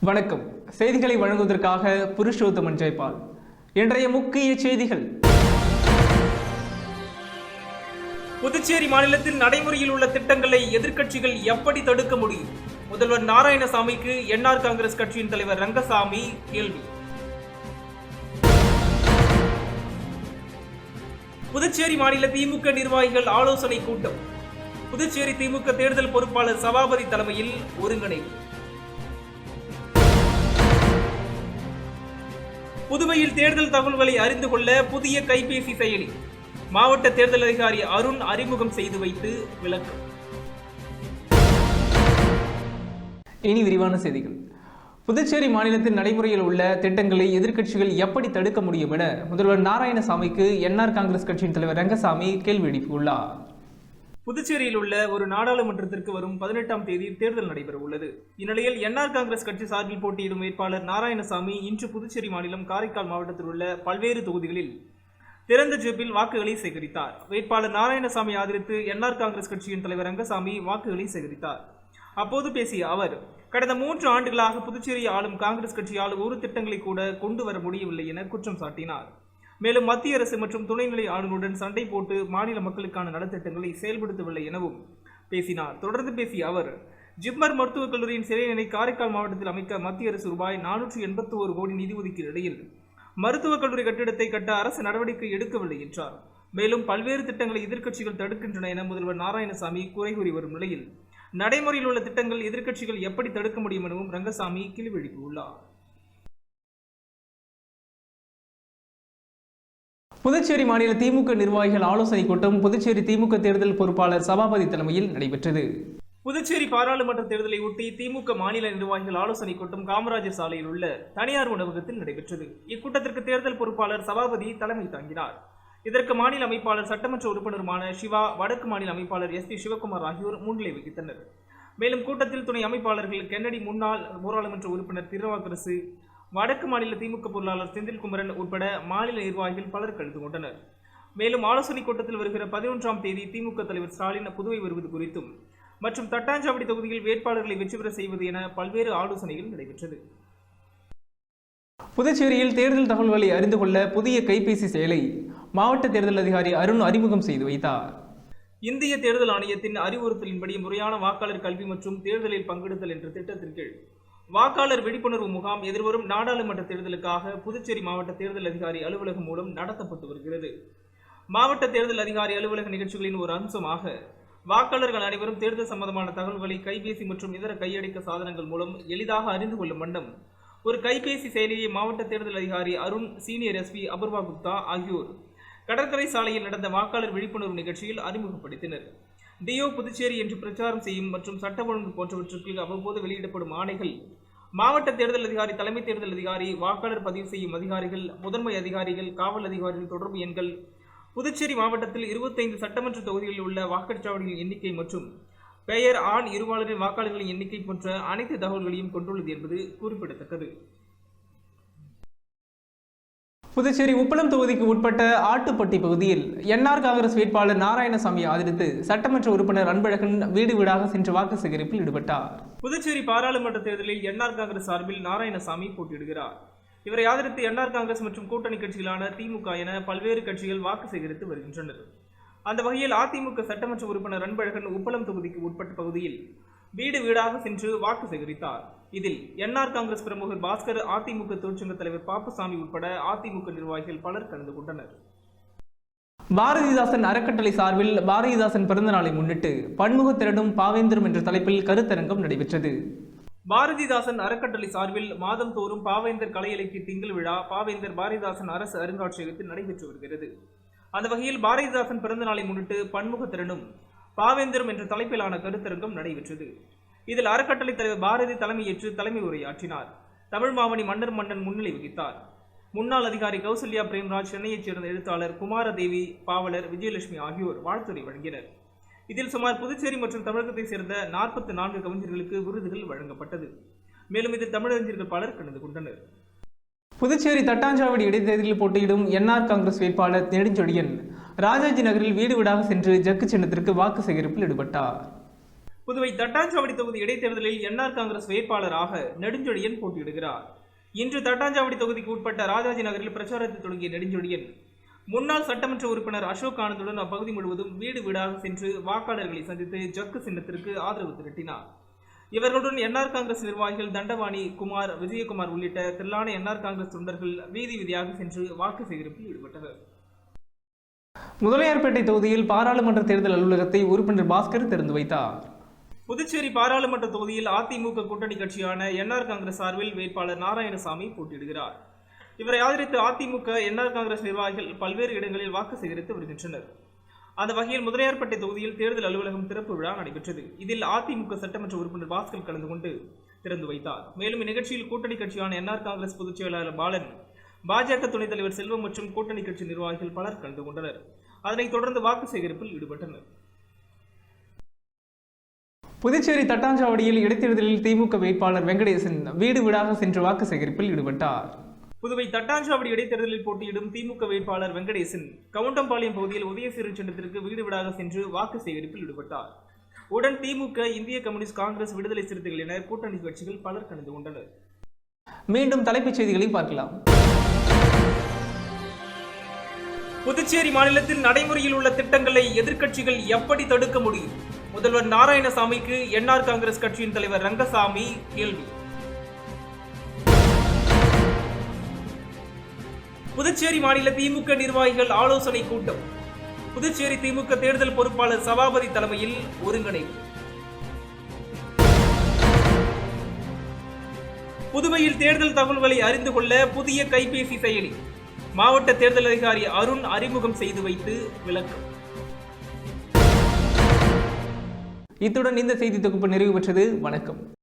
வணக்கம். செய்திகளை வழங்குவதற்காக புருஷோத்தமன் ஜெய்பால். இன்றைய முக்கிய செய்திகள். புதுச்சேரி மாநிலத்தில் நடைமுறையில் உள்ள திட்டங்களை எதிர்க்கட்சிகள் எப்படி தடுக்க முடியும்? முதல்வர் நாராயணசாமிக்கு என்ஆர் காங்கிரஸ் கட்சியின் தலைவர் ரங்கசாமி கேள்வி. புதுச்சேரி மாநில திமுக நிர்வாகிகள் ஆலோசனை கூட்டம். புதுச்சேரி திமுக தேர்தல் பொறுப்பாளர் சபாபதி தலைமையில் ஒருங்கிணைப்பு. புதுவையில் தேர்தல் தகவல்களை அறிந்து கொள்ள புதிய கைபேசி செயலி. மாவட்ட தேர்தல் அதிகாரி அருண் அறிமுகம் செய்து வைத்து விளக்கம். இனி விரிவான செய்திகள். புதுச்சேரி மாநிலத்தில் நடைமுறையில் உள்ள திட்டங்களை எதிர்க்கட்சிகள் எப்படி தடுக்க முடியும் என முதல்வர் நாராயணசாமிக்கு என்ஆர் காங்கிரஸ் கட்சியின் தலைவர் ரங்கசாமி கேள்வி எழுப்பியுள்ளார். புதுச்சேரியில் உள்ள ஒரு நாடாளுமன்றத்திற்கு வரும் பதினெட்டாம் தேதி தேர்தல் நடைபெற உள்ளது இந்நிலையில் என்ஆர் காங்கிரஸ் கட்சி சார்பில் போட்டியிடும் வேட்பாளர் நாராயணசாமி இன்று புதுச்சேரி மாநிலம் காரைக்கால் மாவட்டத்தில் உள்ள பல்வேறு தொகுதிகளில் திறந்த ஜெப்பில் வாக்குகளை சேகரித்தார். வேட்பாளர் நாராயணசாமி ஆதரித்து என்ஆர் காங்கிரஸ் கட்சியின் தலைவர் ரங்கசாமி வாக்குகளை சேகரித்தார். அப்போது பேசிய அவர் கடந்த மூன்று ஆண்டுகளாக புதுச்சேரியை ஆளும் காங்கிரஸ் கட்சியால் ஒரு திட்டங்களை கூட கொண்டு வர முடியவில்லை என குற்றம் சாட்டினார். மேலும் மத்திய அரசு மற்றும் துணைநிலை ஆளுநருடன் சண்டை போட்டு மாநில மக்களுக்கான நலத்திட்டங்களை செயல்படுத்தவில்லை எனவும் பேசினார். தொடர்ந்து பேசிய அவர் ஜிப்மர் மருத்துவக் கல்லூரியின் சிறையினை காரைக்கால் மாவட்டத்தில் அமைக்க மத்திய அரசு ரூபாய் நானூற்று எண்பத்தி ஒரு கோடி நிதி ஒதுக்கீடு இடையில் மருத்துவக் கல்லூரி கட்டிடத்தை கட்ட அரசு நடவடிக்கை எடுக்கவில்லை என்றார். மேலும் பல்வேறு திட்டங்களை எதிர்க்கட்சிகள் தடுக்கின்றன என முதல்வர் நாராயணசாமி குறை கூறி வரும் நிலையில் நடைமுறையில் உள்ள திட்டங்கள் எதிர்க்கட்சிகள் எப்படி தடுக்க முடியும் எனவும் ரங்கசாமி கிழிவெழுப்பியுள்ளார் புதுச்சேரி மாநில திமுக நிர்வாகிகள் ஆலோசனை கூட்டம் புதுச்சேரி திமுக தேர்தல் பொறுப்பாளர் சபாபதி தலைமையில் நடைபெற்றது. புதுச்சேரி பாராளுமன்ற தேர்தலை ஒட்டி திமுக மாநில நிர்வாகிகள் ஆலோசனை கூட்டம் காமராஜர் சாலையில் உள்ள தனியார் உணவகத்தில் நடைபெற்றது. இக்கூட்டத்திற்கு தேர்தல் பொறுப்பாளர் சபாபதி தலைமை தாங்கினார். இதற்கு மாநில அமைப்பாளர் சட்டமன்ற உறுப்பினருமான சிவா வடக்கு மாநில அமைப்பாளர் எஸ் பி சிவகுமார் ஆகியோர் முன்னிலை வகித்தனர். மேலும் கூட்டத்தில் துணை அமைப்பாளர்கள் கென்னடி முன்னாள் பாராளுமன்ற உறுப்பினர் திருவாக்கரசு வடக்கு மாநில திமுக பொருளாளர் செந்தில்குமரன் உட்பட மாநில நிர்வாகிகள் பலர் கலந்து கொண்டனர். மேலும் ஆலோசனை கூட்டத்தில் வருகிற பதினொன்றாம் தேதி திமுக தலைவர் ஸ்டாலின் புதுவை வருவது குறித்தும் மற்றும் தட்டாஞ்சாவடி தொகுதியில் வேட்பாளர்களை வெற்றி பெற செய்வது என பல்வேறு ஆலோசனைகள் நடைபெற்றது. புதுச்சேரியில் தேர்தல் தகவல்களை அறிந்து கொள்ள புதிய கைபேசி செயலை மாவட்ட தேர்தல் அதிகாரி அருண் அறிமுகம் செய்து வைத்தார். இந்திய தேர்தல் ஆணையத்தின் அறிவுறுத்தலின்படி முறையான வாக்காளர் கல்வி மற்றும் தேர்தலில் பங்கெடுத்தல் என்ற திட்டத்தின் கீழ் வாக்காளர் விழிப்புணர்வு முகாம் எதிர்வரும் நாடாளுமன்ற தேர்தலுக்காக புதுச்சேரி மாவட்ட தேர்தல் அதிகாரி அலுவலகம் மூலம் நடத்தப்பட்டு வருகிறது. மாவட்ட தேர்தல் அதிகாரி அலுவலக நிகழ்ச்சிகளின் ஒரு அம்சமாக வாக்காளர்கள் அனைவரும் தேர்தல் சம்பந்தமான தகவல்களை கைபேசி மற்றும் இதர கையடிக்க சாதனங்கள் மூலம் எளிதாக அறிந்து கொள்ளும் வண்ணம். ஒரு கைபேசி செயலியை மாவட்ட தேர்தல் அதிகாரி அருண் சீனியர் எஸ்பி அபூர்வா குப்தா ஆகியோர் கடற்கரை சாலையில் நடந்த வாக்காளர் விழிப்புணர்வு நிகழ்ச்சியில் அறிமுகப்படுத்தினர். டியோ புதுச்சேரி என்று பிரச்சாரம் செய்யும் மற்றும் சட்ட ஒழுங்கு போன்றவற்றுக்கு அவ்வப்போது வெளியிடப்படும் ஆணைகள் மாவட்ட தேர்தல் அதிகாரி தலைமை தேர்தல் அதிகாரி வாக்காளர் பதிவு செய்யும் அதிகாரிகள் முதன்மை அதிகாரிகள் காவல் அதிகாரிகள் தொடர்பு எண்கள் புதுச்சேரி மாவட்டத்தில் இருபத்தைந்து சட்டமன்ற தொகுதிகளில் உள்ள வாக்குச்சாவடிகளின் எண்ணிக்கை மற்றும் பெயர் ஆண் இருவாளரின் வாக்காளர்களின் எண்ணிக்கை போன்ற அனைத்து தகவல்களையும் கொண்டுள்ளது என்பது குறிப்பிடத்தக்கது. புதுச்சேரி உப்பளம் தொகுதிக்கு உட்பட்ட ஆட்டுப்பட்டி பகுதியில் என்ஆர் காங்கிரஸ் வேட்பாளர் நாராயணசாமி ஆதரித்து சட்டமன்ற உறுப்பினர் அன்பழகன் வீடு வீடாக சென்று வாக்கு சேகரிப்பில் ஈடுபட்டார். புதுச்சேரி பாராளுமன்ற தேர்தலில் என்ஆர் காங்கிரஸ் சார்பில் நாராயணசாமி போட்டியிடுகிறார். இவரை ஆதரித்து என்ஆர் காங்கிரஸ் மற்றும் கூட்டணி கட்சிகளான திமுக என பல்வேறு கட்சிகள் வாக்கு சேகரித்து வருகின்றனர். அந்த வகையில் அதிமுக சட்டமன்ற உறுப்பினர் அன்பழகன் உப்பளம் தொகுதிக்கு உட்பட்ட பகுதியில் வீடு வீடாக சென்று வாக்கு சேகரித்தார். இதில் என்ஆர் காங்கிரஸ் பிரமுகர் பாஸ்கர் அதிமுக தொழிற்சங்க தலைவர் பாப்புசாமி உட்பட அதிமுக நிர்வாகிகள் பலர் கலந்து கொண்டனர். பாரதிதாசன் அறக்கட்டளை சார்பில் பாரதிதாசன் பிறந்தநாளை முன்னிட்டு பன்முக திரடும் பாவேந்திரம் என்ற தலைப்பில் கருத்தரங்கம் நடைபெற்றது. பாரதிதாசன் அறக்கட்டளை சார்பில் மாதந்தோறும் பாவேந்தர் கலை இலக்கிய திங்கள் விழா பாவேந்தர் பாரதிதாசன் அரசு அருங்காட்சியகத்தில் நடைபெற்று வருகிறது. அந்த வகையில் பாரதிதாசன் பிறந்த நாளை முன்னிட்டு பன்முகத்திறனும் பாவேந்தரும் என்ற தலைப்பிலான கருத்தரங்கம் நடைபெற்றது. இதில் அறக்கட்டளை தலைவர் பாரதி தலைமையேற்று தலைமை உரையாற்றினார். தமிழ் மாமணி மன்னர் மன்னன் முன்னிலை வகித்தார். முன்னாள் அதிகாரி கௌசல்யா பிரேம்ராஜ் சென்னையைச் சேர்ந்த எழுத்தாளர் குமாரதேவி பாவலர் விஜயலட்சுமி ஆகியோர் வாழ்த்துரை வழங்கினர். இதில் சுமார் புதுச்சேரி மற்றும் தமிழகத்தைச் சேர்ந்த நாற்பத்தி நான்கு கவிஞர்களுக்கு விருதுகள் வழங்கப்பட்டது. மேலும் இதில் தமிழறிஞர்கள் பலர் கலந்து கொண்டனர். புதுச்சேரி தட்டாஞ்சாவடி இடைத்தேர்தலில் போட்டியிடும் என்ஆர் காங்கிரஸ் வேட்பாளர் நெடுஞ்செழியன் ராஜாஜி நகரில் வீடு வீடாக சென்று ஜக்கு சின்னத்திற்கு வாக்கு சேகரிப்பில் ஈடுபட்டார். புதுவை தட்டாஞ்சாவடி தொகுதி இடைத்தேர்தலில் என்ஆர் காங்கிரஸ் வேட்பாளராக நெடுஞ்செழியன் போட்டியிடுகிறார். இன்று தட்டாஞ்சாவடி தொகுதிக்கு உட்பட்ட ராஜாஜி நகரில் பிரச்சாரத்தை தொடங்கிய நெடுஞ்செழியன் முன்னாள் சட்டமன்ற உறுப்பினர் அசோக் ஆனந்துடன் அப்பகுதி முழுவதும் வீடு வீடாக சென்று வாக்காளர்களை சந்தித்து ஜக்கு சின்னத்திற்கு ஆதரவு திரட்டினார். இவர்களுடன் என்ஆர் காங்கிரஸ் நிர்வாகிகள் தண்டபாணி குமார் விஜயகுமார் உள்ளிட்ட திரளான என்ஆர் காங்கிரஸ் தொண்டர்கள் வீதி வீதியாக சென்று வாக்கு சேகரிப்பில் ஈடுபட்டனர். முதலியார்பேட்டை தொகுதியில் பாராளுமன்ற தேர்தல் அலுவலகத்தை உறுப்பினர் பாஸ்கர் திறந்து வைத்தார். புதுச்சேரி பாராளுமன்ற தொகுதியில் அதிமுக கூட்டணி கட்சியான என்ஆர் காங்கிரஸ் சார்பில் வேட்பாளர் நாராயணசாமி போட்டியிடுகிறார். இவரை ஆதரித்து அதிமுக என்ஆர் காங்கிரஸ் நிர்வாகிகள் பல்வேறு இடங்களில் வாக்கு சேகரித்து வருகின்றனர். அந்த வகையில் முதலியார்பேட்டை தொகுதியில் தேர்தல் அலுவலகம் திறப்பு விழா நடைபெற்றது. இதில் அதிமுக சட்டமன்ற உறுப்பினர் பாஸ்கர் கலந்து கொண்டு திறந்து வைத்தார். மேலும் இந்நிகழ்ச்சியில் கூட்டணி கட்சியான என்ஆர் காங்கிரஸ் பொதுச் செயலாளர் பாலன் பாஜக துணைத் தலைவர் செல்வம் மற்றும் கூட்டணி கட்சி நிர்வாகிகள் பலர் கலந்து கொண்டனர். அதனைத் தொடர்ந்து வாக்கு சேகரிப்பில் ஈடுபட்டனர். புதுச்சேரி தட்டாஞ்சாவடியில் இடைத்தேர்தலில் திமுக வேட்பாளர் வெங்கடேசன் வீடு வீடாக சென்று வாக்கு சேகரிப்பில் ஈடுபட்டார். புதுவை தட்டாஞ்சாவடி இடைத்தேர்தலில் போட்டியிடும் திமுக வேட்பாளர் வெங்கடேசன் கவுண்டம்பாளையம் பகுதியில் உதயசிறு சின்னத்திற்கு வீடு வீடாக சென்று வாக்கு சேகரிப்பில் ஈடுபட்டார். உடன் திமுக இந்திய கம்யூனிஸ்ட் காங்கிரஸ் விடுதலை சிறுத்தைகள் என கூட்டணி கட்சிகள் பலர் கலந்து கொண்டனர். மீண்டும் தலைப்புச் செய்திகளை பார்க்கலாம். புதுச்சேரி மாநிலத்தில் நடைமுறையில் உள்ள திட்டங்களை எதிர்க்கட்சிகள் எப்படி தடுக்க முடியும்? முதல்வர் நாராயணசாமிக்கு என்ஆர் காங்கிரஸ் கட்சியின் தலைவர் ரங்கசாமி கேள்வி. புதுச்சேரி மாநில திமுக நிர்வாகிகள் ஆலோசனை கூட்டம். புதுச்சேரி திமுக தேர்தல் பொறுப்பாளர் சபாபதி தலைமையில் ஒருங்கிணைப்பு. புதுவையில் தேர்தல் தகவல்களை அறிந்து கொள்ள புதிய கைபேசி செயலி. மாவட்ட தேர்தல் அதிகாரி அருண் அறிமுகம் செய்து வைத்து விளக்கம். இத்துடன் இந்த செய்தி தொகுப்பு நிறைவு பெற்றது. வணக்கம்.